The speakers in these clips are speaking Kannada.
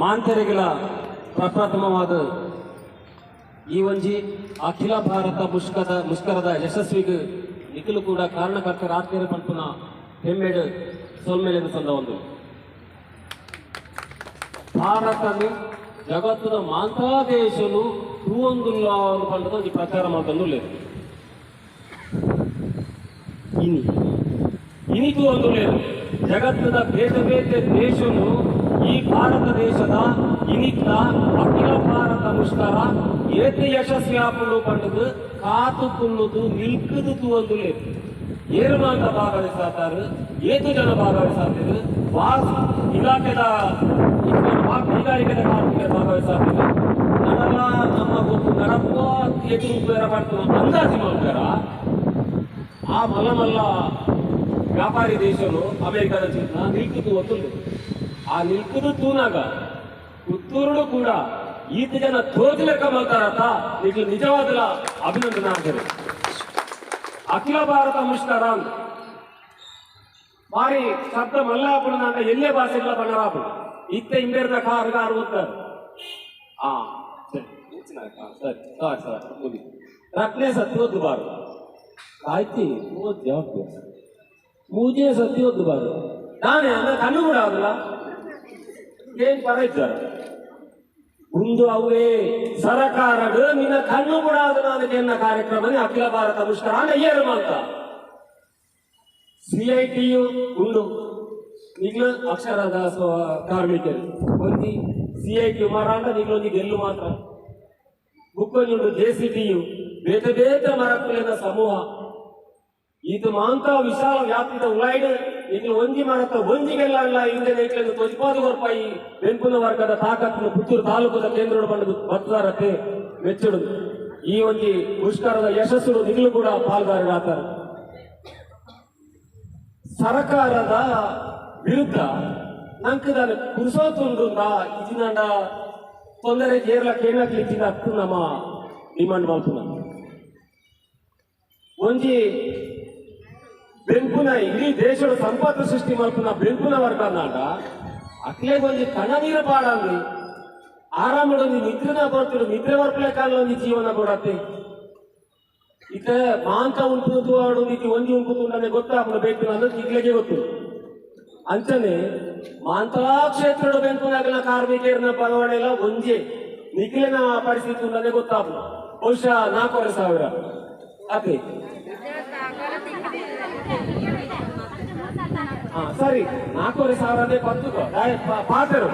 ಮಾಂತರಿಗಳ ಪ್ರಪ್ರಥಮವಾದ ಈ ಒಂಜಿ ಅಖಿಲ ಭಾರತ ಮುಷ್ಕದ ಮುಷ್ಕರದ ಯಶಸ್ವಿಗೆ ನಿಖಿಲು ಕೂಡ ಕಾರಣಕರ್ತರ ಆತ್ಮೀಯ ಪಂಪುನ ಹೆಮ್ಮೆಡು ಸೊಲ್ಮೆಲೆನು ಸಂದ ಒಂದು ಭಾರತನು ಜಗತ್ತಿನ ಮಾಂತಾ ದೇಶನು ತೂವೊಂದುಲ್ಲ ಅಂತ ಪಂಡದ ಒಂದು ಪ್ರಚಾರ ಮಾಡ್ಕೊಂಡು లేదు ಇನಿ ಇನಿಗೂ ಒಂದು లేదు ಜಗತ್ತಿನ ಬೇರೆ ಬೇರೆ ದೇಶನು ಈ ಭಾರತ ದೇಶದ ಇನಿತ್ತ ಅಖಿಲ ಭಾರತ ಮುಷ್ಕರ ಏತು ಯಶಸ್ವಿ ಆಪುಂಡು ಪಂಡದು ಕಾತು ಕುಳ್ಳುದು ನಿಲ್ಕದು ಒಂದು ಏರು ಮಾತ್ರ ಭಾಗವಹಿಸ್ತಾರೆ ಏತು ಜನ ಭಾಗವಹಿಸಾತಿದ್ರು ವಾಸ್ ಇಲಾಖೆದ ಕೈಗಾರಿಕೆದ ಕಾರ್ಮಿಕರು ಭಾಗವಹಿಸಾತಿದ್ರು ನಡಲ ನಮ್ಮ ಗೊತ್ತು ನಡಪ್ಪ ಎದುರು ಉಪಯೋಗ ಅಂದಾಜು ಮಾಡ್ತಾರ ಆ ಮಲ್ಲ ಮಲ್ಲ ವ್ಯಾಪಾರಿ ದೇಶನು ಅಮೆರಿಕದ ಚಿನ್ನ ನಿಲ್ಕಿತು ಒತ್ತುಂಡು ಆ ನಿಲ್ಕುದು ತೂನಾಗ ಪುತ್ತೂರು ಕೂಡ ಈತ ಜನ ತೋಜು ಲೆಕ್ಕ ಮಾಡ್ತಾರತ್ತ ಈಗ ನಿಜವಾದ ಅಭಿನಂದನೆ ಆಗಿದೆ ಅಖಿಲ ಭಾರತ ಮುಷ್ಕರ ಅಂತ ಬಾರಿ ಶಬ್ದ ಮಲ್ಲಾಪುಣ ಎಲ್ಲೇ ಭಾಷೆಗಳ ಬಣ್ಣರಾಬು ಇತ್ತ ಹಿಂಬೇರ್ದ ಕಾರ್ ಕಾರ್ ಆ, ಸರಿ. ಸರಿ, ಸಾರಿ ಮುಗಿ ಆಯ್ತಿ ಓದ್ ಜವಾಬ್ದಾರಿ ಮೂಜೆ ಬಾರು ನಾನೇ, ಅಂದ್ರೆ ಕಣ್ಣು ಕೂಡ ಆಗಲ್ಲ ಏನ್ ಇದ್ದಾರೆ ಒಂದು ಅವೇ ಸರಕಾರಡು ನಿನ್ನ ಕಣ್ಣು ಕೂಡ ಅದನ್ನ ಎನ್ನ ಕಾರ್ಯಕ್ರಮ ಅಖಿಲ ಭಾರತ ಅನುಷ್ಠಾನ ಏನು ಅಂತ ಸಿಐಟಿಯು ಉಂಡು. ಈಗಲೂ ಅಕ್ಷರ ದಾಸೋಹ ಕಾರ್ಮಿಕರು. ಒಂದಿ ಸಿಐಟಿ ಅಂತ ನಿಗ್ಲೊಂದಿ ಗೆಲ್ಲು ಮಾತ್ರ. ಬುಕ್ಕೊಂಜುಂಡು ಜೆ ಸಿ ಟಿಯು ಬೇತೆ ಬೇತೆ ಮರಕ್ಕುಲಿನ ಸಮೂಹ. ಇದು ಮಾಂತ ವಿಶಾಲ ವ್ಯಾಪ್ತಿದ ಉಳಾಯ್ಡು ಈಗ ಒಂದಿ ಮರತ ಒಂದಿಗೆಲ್ಲ ಅಲ್ಲ, ಹಿಂದೆ ನೈಟ್ಲೆಂದು ತೊಜ್ಪಾದು ರೂಪಾಯಿ ಬೆಂಪುನ ವರ್ಗದ ತಾಕತ್ತನ್ನು ಪುತ್ತೂರು ತಾಲೂಕದ ಕೇಂದ್ರ ಬಂದು ಬತ್ತಾರಕ್ಕೆ ಮೆಚ್ಚುಡು ಈ ಒಂಜಿ ಮುಷ್ಕರದ ಯಶಸ್ಸು ನಿಗ್ಲು ಕೂಡ ಪಾಲ್ಗಾರರಾಗ್ತಾರೆ ಸರಕಾರದ ವಿರುದ್ಧ ನಂಕದ ಕುರಿಸೋತುಂಡುಂದ ಇಜಿನಂಡ ತೊಂದರೆ ಏರ್ಲ ಕೇಳಕ್ಲಿಕ್ಕಿದ ಹಕ್ಕು ನಮ್ಮ ಡಿಮಾಂಡ್ ಮಾಡ್ತು ಒಂಜಿ ಬೆಂಕುನ ಇಡೀ ದೇಶದ ಸಂಪತ್ತು ಸೃಷ್ಟಿ ಮಾಡ್ತುನ ಬೆಂಕುನ ವರ್ಗ ನಾಡ ಅಕ್ಲೆ ಒಂಜಿ ಕಣ ನೀರು ಪಾಡಂದು ಆರಾಮಡು ನಿದ್ರೆನ ಬರ್ತಿಡು ನಿದ್ರೆ ಬರ್ಪಲೆ ಕಾಲ ಒಂಜಿ ಜೀವನ ಕೊಡತ್ತೆ ಇತ ಮಾಂತ ಉಂಟು ಆಡು ನೀತಿ ಒಂಜಿ ಉಂಟು ನನಗೆ ಗೊತ್ತಾಗ್ಬಿಡ ಬೇಕು ಅನ್ನೋದು ಈಗಲೇ ಗೊತ್ತು ಅಂಚನೆ ಮಾಂತಲಾ ಕ್ಷೇತ್ರ ಬೆಂಕುನಾಗಲ ಕಾರ್ಮಿಕರನ್ನ ಬದಲಾವಣೆಲ್ಲ ಒಂಜೆ ನಿಖಿಲಿನ ಪರಿಸ್ಥಿತಿ ನನಗೆ ಗೊತ್ತಾಗ್ಬಿಡ ಬಹುಶಃ ನಾಲ್ಕೂವರೆ ಸಾವಿರ ಅದೇ ಹಾ ಸರಿ, ನಾಲ್ಕೂವರೆ ಸಾವಿರ ಅಂದ್ರೆ ಪತ್ತು ಪಾತರು.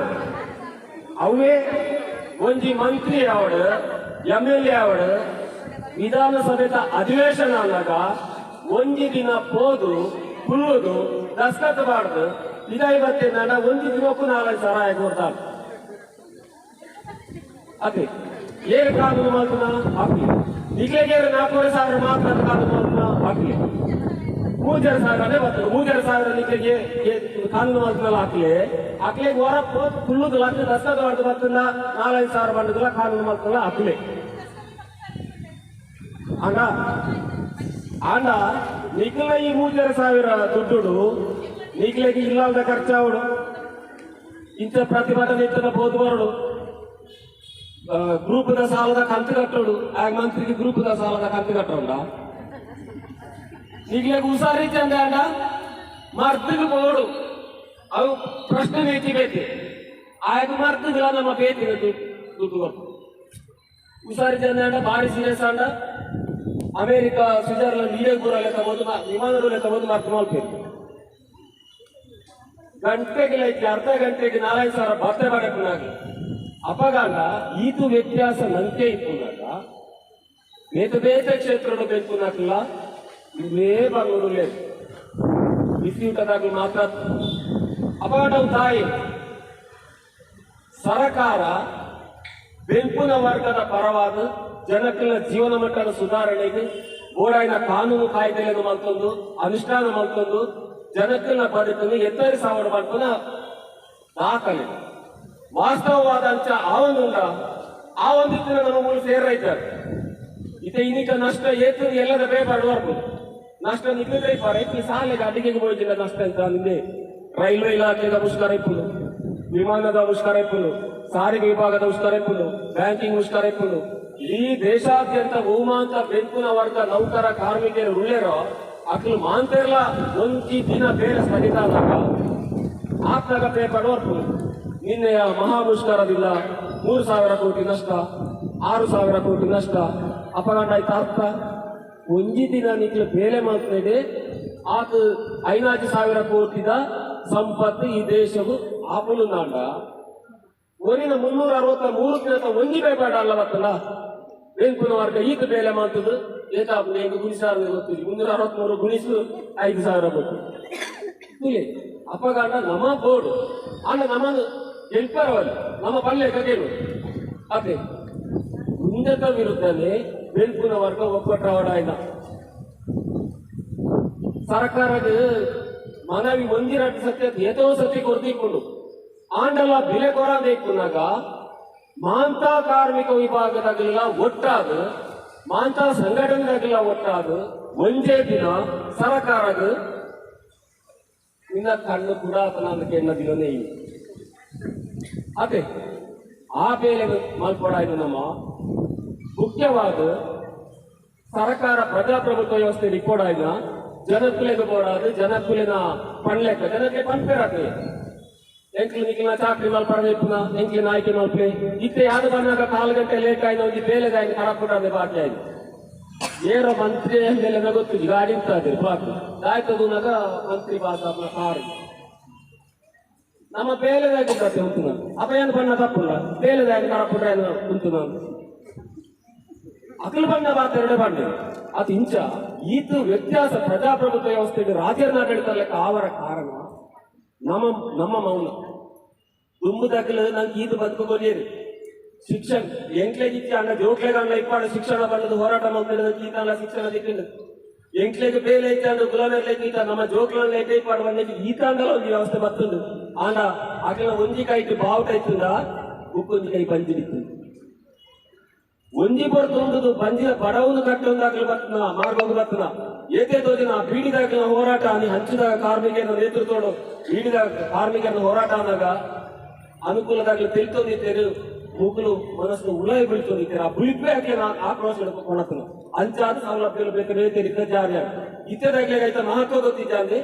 ಅವೇ ಒಂಜಿ ಮಂತ್ರಿ ಅವಳು ಎಂ ಎಲ್ ಎ ಅವಳು, ವಿಧಾನಸಭೆದ ಅಧಿವೇಶನ ಅನ್ನಾಗ ಒಂಜಿ ದಿನ ಪೋದು ಕುಲ್ಲುದು ದಸ್ಕತ್ ಬಾರ್ದು ಇದಾಯಿ ಬತ್ತೆ ನಡ ಒಂಜಿ ದಿನಕ್ಕೂ ನಾಲ್ಕು ಆಯ್ತು ಕೊಡ್ತಾನೆ ಅದೇ ಏನು ಕಾನೂನು ಮಾತು ನಾನು, ಅಪ್ಪಿ. ಈಗಲೇ ನಾಲ್ಕೂವರೆ ಸಾವಿರ ಮಾತ್ರ ಕಾನೂನು ಮೂಜರ ಸಾವಿರ ಅದೇ ಬರ್ತದೆ. ಮೂಜರ ಸಾವಿರ ನಿಮಗೆ ಕಾನೂನು ಮಾಡ್ತಾನಲ್ಲ ಹಾಕ್ಲಿ. ಹಾಕ್ಲಿ ಹೊರ ಕುಲ್ಲುದು ಲಕ್ಷ ದಸ್ಕತ್ ಬಾರ್ದು ಬರ್ತದ. ನಾಲ್ಕು ಸಾವಿರ ಬಂಡದಲ್ಲ ಕಾನೂನು ಮಾಡ್ತಾನಲ್ಲ ಹಾಕ್ಲಿ. ಆಗ ಆಂಡ ನಿಖಿಲ ಈ ಮೂಜರ ಸಾವಿರ ದುಡ್ಡು ನಿಖಿಲಿಗೆ ಇಲ್ಲದ ಖರ್ಚಾವಡು. ಇಂಥ ಪ್ರತಿಭಟನೆ ಇತ್ತದ ಬೋದು ಬರಡು. ಗ್ರೂಪದ ಸಾಲದ ಕಂತು ಕಟ್ಟೋಡು. ಆಗ ಮಂತ್ರಿಗೆ ಗ್ರೂಪದ ಸಾಲದ ಕಂತು ಕಟ್ಟೋಣ ಈಗಲೇ ಚಂದ ಅಂಡ ಮರ್ದಿಗೆ ಬೋಡು ಅವು ಪ್ರಶ್ನೆ ನೀತಿ ಬೇತಿ ಆಗ ಮರ್ದಿಲ್ಲ ನಮ್ಮ ಬೇತಿ ದುಡ್ಡು ಚಂದ ಅಂಡ ಭಾರಿ ಸೀರಿಯಸ್ ಅಂಡ ಅಮೆರಿಕ ಸ್ವಿಟ್ಜರ್ಲೆಂಡ್ ಇದೇ ಊರಲ್ಲೇ ತಗೋದು ವಿಮಾನದಲ್ಲೇ ತಗೋದು ಮಾತು ಮಾಡ್ಬೇಕು ಗಂಟೆಗೆ ಲೈಕ್ ಅರ್ಧ ಗಂಟೆಗೆ ನಾಲ್ಕು ಸಾವಿರ ಭತ್ತೆ ಮಾಡಕ್ಕೆ ಅಪಗಾಂಡ ಈತು ವ್ಯತ್ಯಾಸ ನಂತೆ ಇಪ್ಪುನಾಗ ಬೇತೆ ಬೇತೆ ಕ್ಷೇತ್ರ ಬೇಕು ನಾಕಲ್ಲ ಇಲ್ಲೇ. ಬಂಗೋಡು లేదు ಬಿಸಿಯೂಟದಾಗ ಮಾತ್ರ ಅವ್ ತಾಯಿ. ಸರಕಾರ ಬೆಂಪುನ ವರ್ಗದ ಪರವಾದ ಜನಗಳ ಜೀವನ ಮಟ್ಟದ ಸುಧಾರಣೆಗೆ ಬೋಡಾಯಿನ ಕಾನೂನು ಕಾಯ್ದೆಯನ್ನು ಮಲ್ತೊಂದು ಅನುಷ್ಠಾನ ಮಲ್ತೊಂದು ಜನಗಳ ಬದುಕನ್ನು ಎತ್ತರಿ ಸಾವಿರ ಮಾಡ್ತಾನ ದಾಖಲೆ. ವಾಸ್ತವವಾದ ಅಂಚ ಒಂದುಂಡ, ಆ ಒಂದಿತ್ತಿನ ನಮ್ಮ ಮೂಲ ಸೇರೈತಾರೆ ಇತ ಇನ್ನಿಕ ನಷ್ಟ ಏತು ಎಲ್ಲದ ಪೇಪರ್ ಬರ್ಬೋದು ನಷ್ಟ ಈ ಸಾಲೆಗೆ ಅಡಿಗೆಗೆ ಹೋಯ್ತಿಲ್ಲ ನಷ್ಟ ಅಂತ ನಿನ್ನೆ ರೈಲ್ವೆ ಇಲಾಖೆದ ಮುಷ್ಕರ ಇಪ್ಪುದು. ವಿಮಾನದ ಮುಷ್ಕರ ಇಪ್ಪುಲು ಸಾರಿಗೆ ವಿಭಾಗದ ಮುಷ್ಕರ ಇಪ್ಪುಲು ಬ್ಯಾಂಕಿಂಗ್ ಮುಷ್ಕರ ಇಪ್ಪುಲು ಈ ದೇಶಾದ್ಯಂತ ಬಹುಮಾಂತ ಬೆಂಕುನ ವರ್ಗ ನೌಕರ ಕಾರ್ಮಿಕರು ಉಳ್ಳೇರೋ ಅಕ್ಲು ಮಾಂತೆರ್ಲ ಒಂಚಿ ದಿನ ಬೇರೆ ಸ್ಥಗಿತ ಆತ್ಮಗ ಪೇಪರ್ ವರ್ಕು ನಿನ್ನೆಯ ಮಹಾ ಮುಷ್ಕರದಿಂದ ಮೂರು ಸಾವಿರ ಕೋಟಿ ನಷ್ಟ, ಆರು ಸಾವಿರ ಕೋಟಿ ನಷ್ಟ. ಅಪಘಾತ ಆಯ್ತಾ ಅರ್ಥ? ಒಂಜಿ ದಿನ ನಿಕ್ಲ ಬೇಲೆ ಮಾತನಾಡಿ ಆತ ಐನಾಜಿ ಸಾವಿರ ಕೋಟಿದ ಸಂಪತ್ತು ಈ ದೇಶವು ಆಪಲು ನಾಂಡ. ಒರಿನ ಮುನ್ನೂರ ಅರವತ್ತ ಮೂರು ದಿನ ಒಂಜಿ ಬೇಡ ಅಲ್ಲ ಮತ್ತಲ್ಲ. ಬೆಂಕು ವರ್ಗ ಈಗ ಬೇಲೆ ಮಾತದು. ಏತಾಪು ಹೆಂಗ್ ಗುಣಿಸಾರ ಗೊತ್ತಿಲ್ಲ ಮುನ್ನೂರ ಅರವತ್ಮೂರು ಗುಣಿಸು ಐದು ಸಾವಿರ ಕೊಟ್ಟು. ತುಲೆ ಅಪಘಾತ ನಮ್ಮ ಬೋರ್ಡ್. ಅಲ್ಲ ನಮ ಗೆಲ್ಪರವಲ್ಲ ನಮ್ಮ ಪಲ್ಲೆ ಕಗೇನು. ಅದೇ, ಉನ್ನತ ವಿರುದ್ಧನೇ ಬೆಂಕುನ ವರ್ಗ ಒಕ್ಕಟ್ರವಡಾಯ್ದ ಸರ್ಕಾರದ ಮನವಿ ಒಂದಿರಟ್ಟು ಸತ್ಯ ಎದೋ ಸತಿ ಕೊರ್ದಿಕೊಂಡು ಆಂಡಲ ಬೆಲೆ ಕೊರದೇಕುನಾಗ ಮಾಂತ ಕಾರ್ಮಿಕ ವಿಭಾಗದಾಗಲಿಲ್ಲ ಒಟ್ಟಾದ ಮಾಂತ ಸಂಘಟನೆದಾಗಲಿಲ್ಲ ಒಟ್ಟಾದ ಒಂದೇ ದಿನ ಸರ್ಕಾರದ ನಿನ್ನ ಕಣ್ಣು ಕೂಡ ಆತನ ಕೆಣ್ಣ ದಿನನೇ ಇಲ್ಲ. ಅದೇ, ಆ ಬೇಲೆ ಮಲ್ಪಡಾಯ್ತು ನಮ್ಮ ಮುಖ್ಯವಾದ ಸರ್ಕಾರ ಪ್ರಜಾಪ್ರಭುತ್ವ ವ್ಯವಸ್ಥೆ ರಿಪೋರ್ಟ್ ಜನಕ್ಕುಲೆಗೆ ಬೋಡಾದು ಜನಕ್ಕುಲಿನ ಪಣ್ಲೆಕ್ಕ ಜನಕ್ಕೆ ಪಂಪೇರಾಗ್ಲಿ ಎಂಕ್ಲು ನಿಕ್ಲಿನ ಚಾಕ್ರಿ ಮಲ್ಪಡಬೇಕುನ ಎಂಕ್ಲಿನ ಆಯ್ಕೆ ಮಲ್ಪೆ ಇತ್ತೆ ಯಾರು ಬಂದಾಗ ಕಾಲು ಗಂಟೆ ಲೇಟ್ ಆಯ್ತು ಹೋಗಿ ಬೇಲೆದ ಆಯ್ತು ಕರಪುಟದೆ ಬಾಕಿ ಆಯ್ತು. ಏರೋ ಮಂತ್ರಿ ಮೇಲೆ ಗೊತ್ತು ಗಾಡಿ ಇರ್ತದೆ ಬಾಕಿ. ಆಯ್ತದುನಾಗ ಮಂತ್ರಿ ಬಾಸ ಕಾರು ನಮ್ಮ ಬೇಲೆದಾಗಿ ಉಂಟು ನಾನು. ಅಪ್ಪ ಏನು ಬಣ್ಣ ತಪ್ಪುಲ್ಲ ಬೇಲೆದಾಗಿ ಕರಪುಟ್ರೆ ಉಂಟು ನಾನು. ಅಕಲ್ ಬಣ್ಣ ಎರಡು ಬಣ್ಣ ಅದು ಇಂಚ ಈತು ವ್ಯತ್ಯಾಸ ಪ್ರಜಾಪ್ರಭುತ್ವ ವ್ಯವಸ್ಥೆಗೆ ರಾಜ್ಯದ ಆಡಳಿತಕ್ಕೆ ಆವರ ಕಾರಣ ನಮ್ಮ ನಮ್ಮ ಮೌನ. ದುಂಬುದಾಗಲು ನಂಗೆ ಈದು ಬದುಕೋಲಿಯರು ಶಿಕ್ಷಣ ಎಂಕ್ಲೇಜ್ ಇಚ್ಚ ಅಣ್ಣ ಜೋಕ್ಲೆಗೆ ಅಣ್ಣ ಇಪ್ಪಾಡ ಶಿಕ್ಷಣ ಬಣ್ಣದ ಹೋರಾಟ ಮಾಡ್ತಿರೋದು ಈತಲ್ಲ ಶಿಕ್ಷಣ ದಿಕ್ಕಿಲ್ಲ ಎಂಕ್ಲೆಗೆ ಬೇಲೆ ಐತೆ ಅಂದ್ರೆ ಗುಲಾಮರ್ಲೆಗೆ ಈತ, ನಮ್ಮ ಜೋಕ್ಲಲ್ಲಿ ಐತೆ ಇಪ್ಪಾಡ ಬಂದಕ್ಕೆ ಈತ ಒಂದು ವ್ಯವಸ್ಥೆ ಬರ್ತುಂಡು ಆಂಡ ಅಕಲ ಒಂಜಿ ಕೈಟ್ ಬಾವುಟ ಇತ್ತಂದ ಉಕ್ಕೊಂಜಿ ಕೈ ಪಂಚಿಡಿತ್ತು ಒಂಜಿ ಬರ್ತೊಂದು ಬಂಜಿನ ಬಡವನು ಕಟ್ಟೊಂದಾಗಲಿ ಬರ್ತನ ಮಾಡಬಹುದು ಬರ್ತನ ಏತೆ ತೋದಿನ ಬೀಡಿದಾಗಲಿನ ಹೋರಾಟ, ನೀ ಹಂಚಿದ ಕಾರ್ಮಿಕರ ನೇತೃತ್ವಡು ಪೀಡಿದ ಕಾರ್ಮಿಕರ ಹೋರಾಟ ಅಂದಾಗ ಅನುಕೂಲದಾಗಲಿ ತಿಳ್ತೊಂದಿದ್ದೇರು ಮೂಗಲು ಮನಸ್ಸು ಉಳಾಯಿ ಬೀಳ್ತೊಂದಿದ್ದೇರು ಆ ಬುಳಿಪೆ ಹಾಕಿ ನಾ ಆಕ್ರೋಶ ಕೊಣತನ ಅಂಚಾದ ಸೌಲಭ್ಯಗಳು ಬೇಕಾದ್ರೆ ಏತೆ ಜಾರಿ ಇತ್ಯದಾಗಲಿ ಆಯ್ತಾ ಮಹತ್ವ ಗೊತ್ತಿದ್ದಾನೆ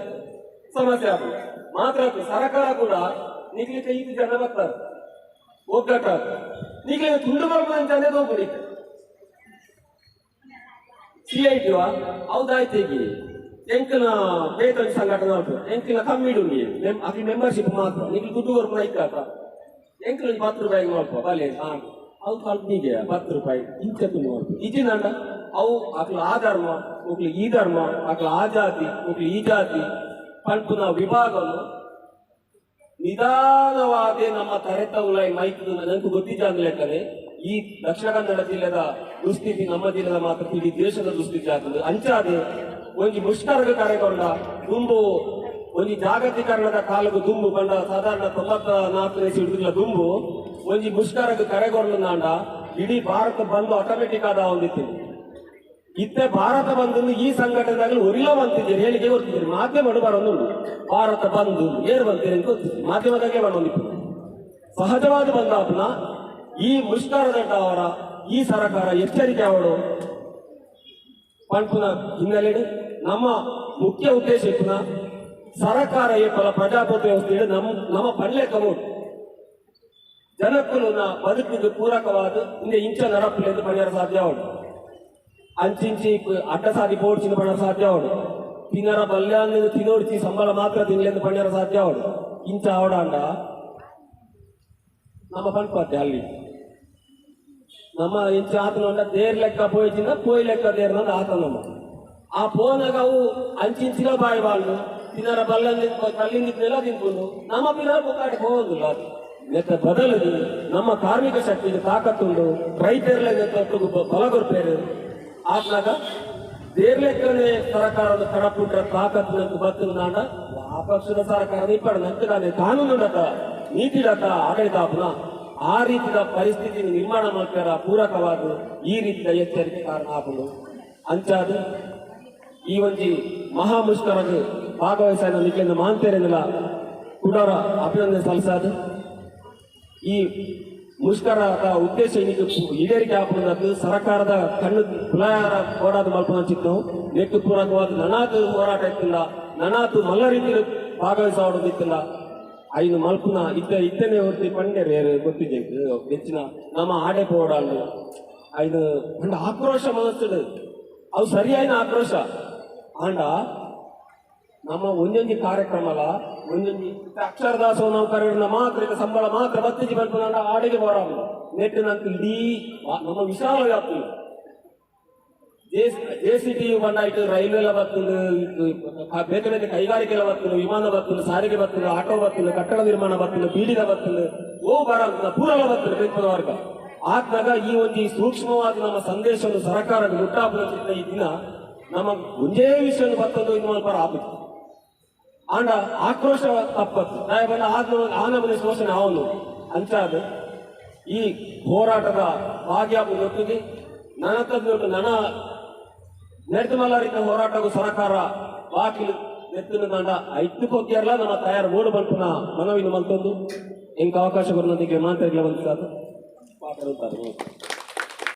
ಸಮಸ್ಯೆ ಆಗ್ಬೋದು ಮಾತ್ರ ಸರ್ಕಾರ ಕೂಡ ನಿಗ್ಲಿಕ್ಕೆ ಐದು ಜನ ಬರ್ತಾರೆ. ಒಗ್ಗಟ್ಟ ನೀಕೆ ತುಂಡು ಬರ್ಬೋದು ಅಂತ ಅಂದ್ರೆ ಹೋಗ್ಬಿಡಿ ಸಿ ಐ ಟಿವಾ ಹೌದಾಯ್ತು ಈಗ ಎಂಕನ ವೇತನ ಸಂಘಟನೆ ಆಯ್ತು ಎಂಕಿನ ಕಮ್ಮಿ ಉಂಡಿ ಅದ್ರ ಮೆಂಬರ್ಶಿಪ್ ಮಾತ್ರ. ನೀವು ದುಡ್ಡು ಬರ್ಬೋದು ಐಕಾತ ಎಂಕಲ ಹತ್ತು ರೂಪಾಯಿ ಮಾಡ್ಕೋ ಬಲೆ ಹಾ ಅವು ಕಂಪ್ನಿಗೆ ಹತ್ತು ರೂಪಾಯಿ. ಇಂಚತ್ತು ಮಾಡ್ಕೊ ಇಜಿನಂಡ ಅವು ಅಕ್ಲ ಆ ಧರ್ಮ ಒಕ್ಲು ಈ ಧರ್ಮ ಅಕ್ಲ ಆ ಜಾತಿ ಒಕ್ಲು ಈ ಜಾತಿ ಪಂಪುನ ವಿಭಾಗವನ್ನು ನಿಧಾನವಾದ ನಮ್ಮ ತರೆತ ಉಲಾಯಿ ಮೈಕ್ದು ನನಗೂ ಗೊತ್ತಿದ್ದ ಅಂದ್ಲೇಕರೆ ಈ ದಕ್ಷಿಣ ಕನ್ನಡ ಜಿಲ್ಲೆದ ದುಸ್ಥಿತಿ ನಮ್ಮ ಜಿಲ್ಲೆದ ಮಾತ್ರ ಇಡೀ ದೇಶದ ದುಸ್ಥಿತಿ ಆಗ್ತದೆ. ಅಂಚಾದೆ ಒಂಜಿ ಮುಷ್ಕರದ ಕರೆಗೊಂಡ ದುಂಬು ಒಂಜಿ ಜಾಗತೀಕರಣದ ಕಾಲಕ್ಕೆ ದುಂಬು ಬಂದ ಸಾಧಾರಣ ತೊಂಬತ್ತ ನಾಲ್ಕು ವಯಸ್ಸು ಹಿಡಿದಿಲ್ಲ ದುಂಬು ಒಂಜಿ ಮುಷ್ಕರಗ ಕರೆಗೊಂಡು ನಾಂಡ, ಇಡೀ ಭಾರತ ಬಂದು ಆಟೋಮೆಟಿಕ್ ಆದ ಒಂದಿತ್ತು ಇತ್ತೆ ಭಾರತ ಬಂದು ಈ ಸಂಘಟನೆಗಳು ಒರಿಲೋ ಬಂತಿದ್ದೀರಿ ಹೇಳಿಕೆ ಗೊತ್ತಿದ್ದೀರಿ ಮಾಧ್ಯಮಗಳು ಬರೋದು ಭಾರತ ಬಂದು ಏರು ಬಂತೀರಿ ಅಂತ ಗೊತ್ತಿದ್ದೀರಿ ಮಾಧ್ಯಮದಾಗೆ ಮಾಡೋದಿತ್ತು ಸಹಜವಾದ ಬಂದಾಪನ ಈ ಮುಷ್ಕರದ ಅವರ ಈ ಸರಕಾರ ಎಚ್ಚರಿಕೆ ಅವಳು. ಪಂಪುನ ಹಿನ್ನೆಲೆ ನಮ್ಮ ಮುಖ್ಯ ಉದ್ದೇಶ ಇಪ್ಪುನ ಸರಕಾರ ಏಪಲ ಪ್ರಜಾಪ್ರಭುತ್ವ ವ್ಯವಸ್ಥೆ ನಮ್ಮ ನಮ್ಮ ಪಳ್ಳೆ ಕಮೋಡು ಜನಕ್ಕೂ ಬದುಕಿದ್ದು ಪೂರಕವಾದ, ಹಿಂದೆ ಇಂಚ ನರಪ್ಪಲೆಂದು ಪಡೆಯಲು ಸಾಧ್ಯ ಅವಳು ಅಂಚಿಂಚಿ ಅಡ್ಡ ಸಾದಿ ಪೋಡ್ಚಿನ ಪಣ ಸಾಧ್ಯ ಅವಡು ತಿನ್ನರ ಬಲ್ಯಾನ್ನ ತಿನ್ನೋಡ್ಚಿ ಸಂಬಳ ಮಾತ್ರ ತಿನ್ಲೆಂದು ಪಣ್ಯರ ಸಾಧ್ಯ ಅವಡು ಇಂಚ ಅವಡಾಂಡ ನಮ್ಮ ಪಂಪತ್ತೆ ಅಲ್ಲಿ ನಮ್ಮ ಇಂಚ ಆತನೊಂಡ ದೇರ್ ಲೆಕ್ಕ ಪೋಯ್ಚಿಂದ ಪೋಯ್ ಲೆಕ್ಕ ದೇರ್ನಂದ ಆತ ನಮ್ಮ ಆ ಪೋನಾಗ ಅವು ಅಂಚಿಂಚಿನ ಬಾಯಿ ಬಾಳು ತಿನ್ನರ ಬಲ್ಲಲ್ಲಿ ಕಲ್ಲಿಂದಿದ್ನೆಲ್ಲ ತಿನ್ಕೊಂಡು ನಮ್ಮ ಪಿನ ಬುಕ್ಕಾಟ ಹೋಗುದಿಲ್ಲ ಅದು ನೆತ್ತ ಬದಲದು ನಮ್ಮ ಕಾರ್ಮಿಕ ಶಕ್ತಿಗೆ ತಾಕತ್ತುಂಡು ರೈತರಲ್ಲೇ ನೆತ್ತೊಟ್ಟು ಬಲಗೊರ್ಪೇರು ಆತ್ನಾಗ ದೇರ್ಲೆಕ್ಕನೆ ಸರ್ಕಾರದ ತಡಪುಟ್ರ ತಾಕತ್ತು ನಂಗೆ ಬರ್ತದ ನಾಡ ಆ ಪಕ್ಷದ ಸರ್ಕಾರ ಇಪ್ಪಡ ನಂತರಾನೆ ನೀತಿ ನೀತಿಡತ ಆಡಳಿತಾಪನ ಆ ರೀತಿಯ ಪರಿಸ್ಥಿತಿ ನಿರ್ಮಾಣ ಮಾಡ್ತಾರ ಪೂರಕವಾದ ಈ ರೀತಿಯ ಎಚ್ಚರಿಕೆ ಕಾರಣ ಆಪುಡು ಅಂಚಾದ ಈ ಒಂಜಿ ಮಹಾ ಮುಷ್ಕರದ ಭಾಗವಹಿಸಿದ ನಿಖಿಲಿಂದ ಮಾಂತೇರೆಂದಿಲ್ಲ ಕುಡರ ಅಭಿನಂದನೆ ಸಲ್ಲಿಸಾದ. ಈ ಮುಷ್ಕರದ ಉದ್ದೇಶ ಇನ್ನಿಗೆ ಈಡೇರಿಕೆ ಆಪುನದ್ದು ಸರ್ಕಾರದ ಕಣ್ಣು ಕುಲಾಯಾರ ಹೋರಾಟ ಮಲ್ಪನಂಚಿತ್ತು ನೆಟ್ಟು ಪೂರಕವಾದ ನನಾತು ಹೋರಾಟ ಇತ್ತಿಲ್ಲ. ನನಾತು ಮಲ್ಲ ರೀತಿಯಲ್ಲಿ ಭಾಗವಹಿಸೋದಿತ್ತಿಲ್ಲ ಐನು ಮಲ್ಪುನ ಇದ್ದ ಇದ್ದನೇ ಹೊರತಿ ಪಂಡ್ಯರು ಯಾರು ಗೊತ್ತಿದೆ. ಹೆಚ್ಚಿನ ನಮ್ಮ ಆಡೆ ಪೋಡಾಳು ಐದು, ಅಂಡ ಆಕ್ರೋಶ ಮನಸ್ಸು ಅವು ಸರಿಯಾದ ಆಕ್ರೋಶ. ಅಂಡ ನಮ್ಮ ಒಂದೊಂದು ಕಾರ್ಯಕ್ರಮಲ ಒಂದೊಂದು ಅಕ್ಷರ ದಾಸೋಹ ನಾವು ಮಾತ್ರ ಸಂಬಳ ಮಾತ್ರ ಬತ್ತಿಜಿ ಬಂದ ಆಡಿಗೆ ಬರೋದು ನೆಟ್ಟು ನಂತ ಇಡೀ ನಮ್ಮ ವಿಶಾಲ ವ್ಯಾಪ್ತಿ ಜೆ ಸಿ ಟಿ ಬಂದಾಯ್ತು ರೈಲ್ವೆ ಬರ್ತದೆ ಬೇರೆ ಬೇರೆ ಕೈಗಾರಿಕೆಲ್ಲ ಬರ್ತದೆ, ವಿಮಾನ ಬರ್ತದೆ, ಸಾರಿಗೆ ಬರ್ತದೆ, ಆಟೋ ಬರ್ತದೆ, ಕಟ್ಟಡ ನಿರ್ಮಾಣ ಬರ್ತದೆ ಬೀಡಿದ ಬರ್ತದೆ, ಓ ಬರ ಪೂರಲ ಬರ್ತದೆ ಬೇಕು ವರ್ಗ. ಆದಾಗ ಈ ಒಂದು ಸೂಕ್ಷ್ಮವಾದ ನಮ್ಮ ಸಂದೇಶವನ್ನು ಸರ್ಕಾರ ಮುಟ್ಟಾಪುತ್ತಿದ್ದ ಈ ದಿನ ನಮ್ಮ ಒಂದೇ ವಿಷಯ ಬರ್ತದೆ ಇನ್ನು ಸ್ವಲ್ಪ ಆಪತ್ತು ಆಂಡ ಆಕ್ರೋಶ ತಪ್ಪತ್ತು ನಾಯಬಲ್ಲ ಆದ್ನ ಆ ಮನೆ ಶೋಷಣೆ ಅವನು. ಅಂಚಾದ ಈ ಹೋರಾಟದ ಭಾಗ್ಯಾಪುತ್ತಿಗೆ ನನತದ್ದು ನನ ನಡೆದು ಮಲ್ಲಾರಿದ್ದ ಹೋರಾಟಗೂ ಸರಕಾರ ಬಾಕಿಲು ನೆತ್ತಿನ ದಂಡ ಐದು ಕೊಗ್ಗಿಯರ್ಲ ನನ್ನ ತಯಾರು ಮೂಡು ಬಂಪುನ ಮನವಿನ ಮಲ್ತೊಂದು. ಇಂಕ ಅವಕಾಶ ಕೊಡೋದಕ್ಕೆ ಮಾತಾಡಲಿ ಬಂದು ಸಾಕು ಮಾತಾಡುತ್ತಾರೆ